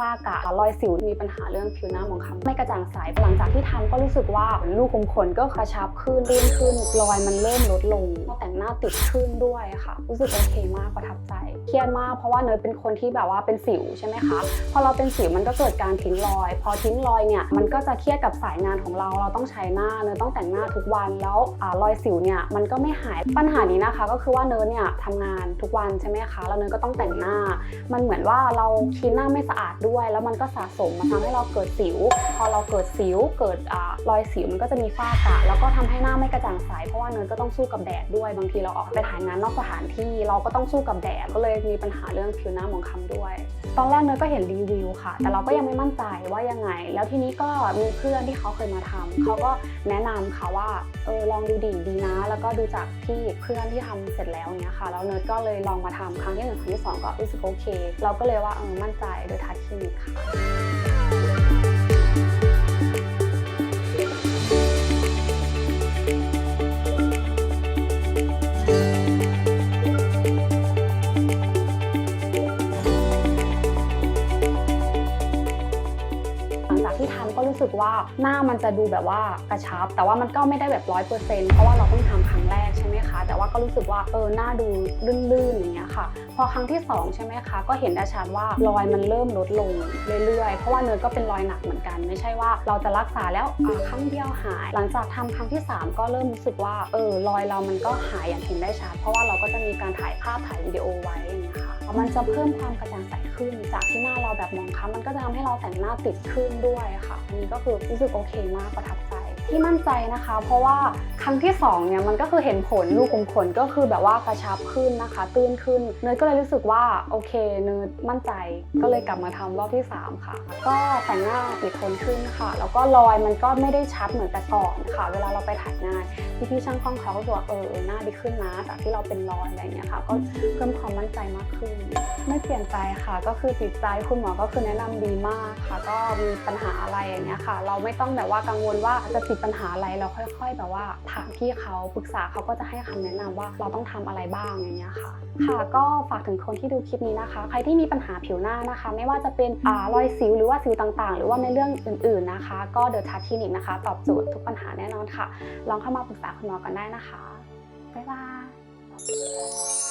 ฝ้ากระรอยสิวมีปัญหาเรื่องผิวหน้าหมองคล้ำไม่กระจ่างใสหลังจากที่ทำก็รู้สึกว่าลูกขุมขนก็กระชับขึ้นลื่นขึ้นรอยมันเริ่มลดลงแต่งหน้าติดขึ้นด้วยค่ะ รู้สึกโอเคมากประทับใจ เครียดมากเพราะว่าเนยเป็นคนที่แบบว่าเป็นสิวใช่ไหมคะพอเราเป็นสิวมันก็เกิดการทิ้งรอย พอทิ้งรอยเนี่ยมันก็จะเครียดกับสายงานของเราเราต้องใช้หน้าเนยต้องแต่งหน้าทุกวันแล้วอรอยสิวเนี่ยมันก็ไม่หายปัญหานี้นะคะ ก็คือว่าเนยเนี่ยทำงานทุกวันใช่ไหมคะแล้วเนยก็ต้องแต่งหน้า มันเหมือนว่าเราคลีนหน้าไม่สะอาดด้วยแล้วมันก็สะสมมาทำให้เราเกิดสิว พอเราเกิดสิวเกิดอรอยสิวมันก็จะมีฝ้ากระแล้วก็ทำให้หน้าไม่กระจ่างใสเพราะว่าเนยก็ต้องสู้กับแดดด้วย บางทีเราออกไปถ่ายงานนอกสถานที่ เราก็ต้องสู้กับแดดก็เลยมีปัญหาเรื่องผิวหน้าหมองคล้ำด้วย ตอนแรกเนยก็เห็นรีวิวค่ะ แต่เราก็ยังไม่มั่นใจว่ายังไง แล้วทีนี้ก็มีเพื่อนที่เขาเคยมาทำเขาก็แนะนำค่ะว่าเออลองดูดีดีนะ แล้วก็ดูจากที่เพื่อนที่ทำเสร็จแล้วเนี้ยค่ะแล้วเนยก็เลยลองมาทำครั้งที่หนึ่งครั้งที่สองก็รู้สึกโอเค เราก็เลยว่าเออมั่นใจโดยทัชคลินิกค่ะหลังจากที่ทำก็รู้สึกว่าหน้ามันจะดูแบบว่ากระชับ แต่ว่ามันก็ไม่ได้แบบร้อยเปอร์เซ็นต์เพราะว่าเราเพิ่งทำครั้งแรกใช่ไหมคะแต่ ก็รู้สึกว่าเออหน้าดูลื่นๆอย่างเงี้ยค่ะ พอครั้งที่สองใช่ไหมคะ ก็เห็นได้ชัดว่ารอยมันเริ่มลดลงเรื่อยๆ เพราะว่าเนยก็เป็นรอยหนักเหมือนกัน ไม่ใช่ว่าเราจะรักษาแล้วครั้งเดียวหาย หลังจากทำครั้งที่สามก็เริ่มรู้สึกว่าเออรอยเรามันก็หายอย่างเห็นได้ชัด เพราะว่าเราก็จะมีการถ่ายภาพถ่ายวิดีโอไว้อย่างเงี้ยค่ะมันจะเพิ่มความกระจ่างใสขึ้น จากที่หน้าเราแบบมองค้ำมันก็จะทำให้เราแต่งหน้าติดขึ้นด้วยค่ะอันนี้ก็คือรู้สึกโอเคมากประทับใจ ที่มั่นใจนะคะ เพราะว่าครั้งที่สองเนี่ยมันก็คือเห็นผลลูกขุมขนก็คือแบบว่ากระชับขึ้นนะคะ ตื้นขึ้นเนยก็เลยรู้สึกว่าโอเคเนยมั่นใจก็เลยกลับมาทำรอบที่สามค่ะ ก็แต่งหน้าติดทนขึ้นค่ะ แล้วก็รอยมันก็ไม่ได้ชัดเหมือนแต่ก่อนค่ะ เวลาเราไปถ่ายงานพี่ๆช่างกล้องเขาก็บอกเออเออหน้าดีขึ้นนะจากที่เราเป็นรอยอะไรเงี้ยค่ะ ก็เพิ่มความมั่นใจมากขึ้น ไม่เปลี่ยนใจค่ะ ก็คือติดใจคุณหมอก็คือแนะนำดีมากค่ะ ก็มีปัญหาอะไรอย่างเงี้ยค่ะ เราไม่ต้องแบบว่ากังวลว่าจะติดปัญหาอะไรเราค่อยๆ แบบว่าถามพี่เขาปรึกษาเขาก็จะให้คำแนะนำว่าเราต้องทำอะไรบ้างอย่างเงี้ยค่ะ ค่ะก็ฝากถึงคนที่ดูคลิปนี้นะคะ ใครที่มีปัญหาผิวหน้านะคะ ไม่ว่าจะเป็นอ่ารอยสิวหรือว่าสิวต่างๆ หรือว่าในเรื่องอื่น ๆนะคะ ก็เดอะทัชคลินิกนะคะ ตอบโจทย์ทุกปัญหาแน่นอนค่ะ ลองเข้ามาปรึกษาคุณหมอกันได้นะคะบ๊ายบาย